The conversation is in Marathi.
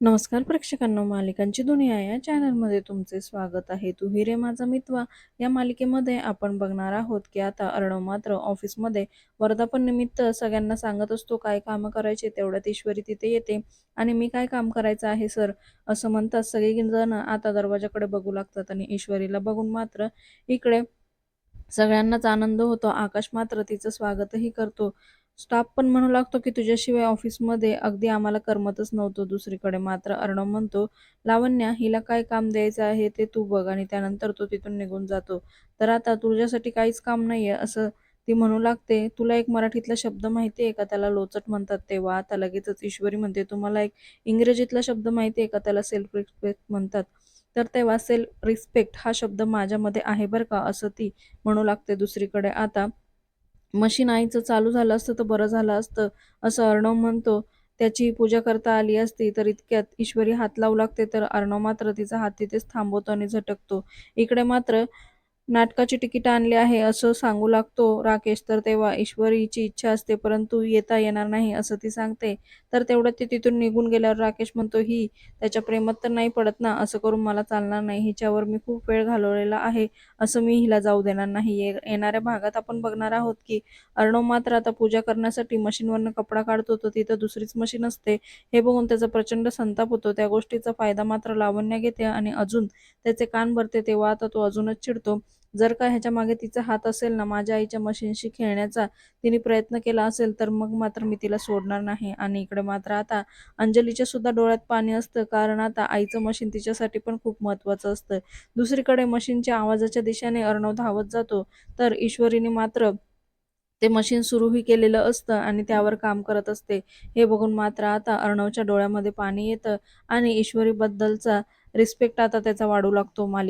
नमस्कार प्रेक्षकांना मालिकांची दुनिया या चॅनलमध्ये तुमचे स्वागत आहे. तू हिरे माझा मितवा. या मालिकेमध्ये आपण बघणार आहोत की आता अर्णव मात्र ऑफिसमध्ये वर्धापन निमित्त सगळ्यांना सांगत असतो काय कामं करायचे? तेवढ्यात ईश्वरी तिथे येते. आणि मी काय काम करायचं आहे सर? असं म्हणतात सगळेजण. आता दरवाजाकडे बघू लागतात आणि ईश्वरीला बघून मात्र इकडे सगळ्यांनाच आनंद होतो. आकाश मात्र तिचं स्वागतही करतो. स्टाफ पण म्हणू लागतो की तुझ्याशिवाय ऑफिसमध्ये अगदी आम्हाला करमतच नव्हतं दुसरीकडे. मात्र अर्णव म्हणतो लावण्या हिला काय काम द्यायचं आहे ते तू बघ आणि त्यानंतर तो तिथून निघून जातो. तर आता तुझ्यासाठी काहीच काम नाहीये असं ती म्हणू लागते. तुला एक मराठीतला शब्द माहिती आहे का? त्याला लोचट म्हणतात तेव्हा. आता लगेचच ईश्वरी म्हणते तुम्हाला एक इंग्रजीतला शब्द माहिती आहे का? त्याला सेल्फ रिस्पेक्ट म्हणतात. तर तेव्हा सेल्फ रिस्पेक्ट हा शब्द माझ्यामध्ये आहे बरं का? असं ती म्हणू लागते दुसरीकडे. आता मशीन आईचं चालू झालं असतं तर बरं झालं असतं असं अर्णव म्हणतो. त्याची पूजा करता आली असती तर इतक्यात ईश्वरी हात लावू लागते तर अर्णव मात्र तिचा हात तिथेच थांबवतो आणि झटकतो. इकडे मात्र नाटकाची तिकीट आणली आहे असं सांगू लागतो राकेश. तर तेव्हा ईश्वरीची इच्छा असते परंतु येता येणार नाही असं ती सांगते. तर तेवढ्यात ते तिथून निघून गेल्यावर राकेश म्हणतो ही त्याच्या प्रेमात तर नाही पडत ना असं करून मला चालणार नाही. हिच्यावर मी खूप वेळ घालवलेला आहे असं मी हिला जाऊ देणार नाही. ये- येणाऱ्या भागात आपण बघणार आहोत की अर्णव मात्र आता पूजा करण्यासाठी मशीनवरनं कपडा काढतो तर तिथं दुसरीच मशीन असते. हे बघून त्याचा प्रचंड संताप होतो. त्या गोष्टीचा फायदा मात्र लावण्य घेते आणि अजून त्याचे कान भरते तेव्हा आता तो अजूनच चिडतो. जर का ह्याच्या मागे तिचा हात असेल ना माझ्या आईच्या मशीनशी खेळण्याचा तिने प्रयत्न केला असेल तर मग मात्र मी तिला सोडणार नाही. आणि इकडे मात्र आता अंजलीच्या सुद्धा डोळ्यात पाणी असतं कारण आता आईचं मशीन तिच्यासाठी पण खूप महत्वाचं असतं. दुसरीकडे मशीनच्या आवाजाच्या दिशेने अर्णव धावत जातो तर ईश्वरीने मात्र ते मशीन सुरूही केलेलं असतं आणि त्यावर काम करत असते. हे बघून मात्र आता अर्णवच्या डोळ्यामध्ये पाणी येतं आणि ईश्वरीबद्दलचा रिस्पेक्ट आता त्याचा वाढू लागतो मालिक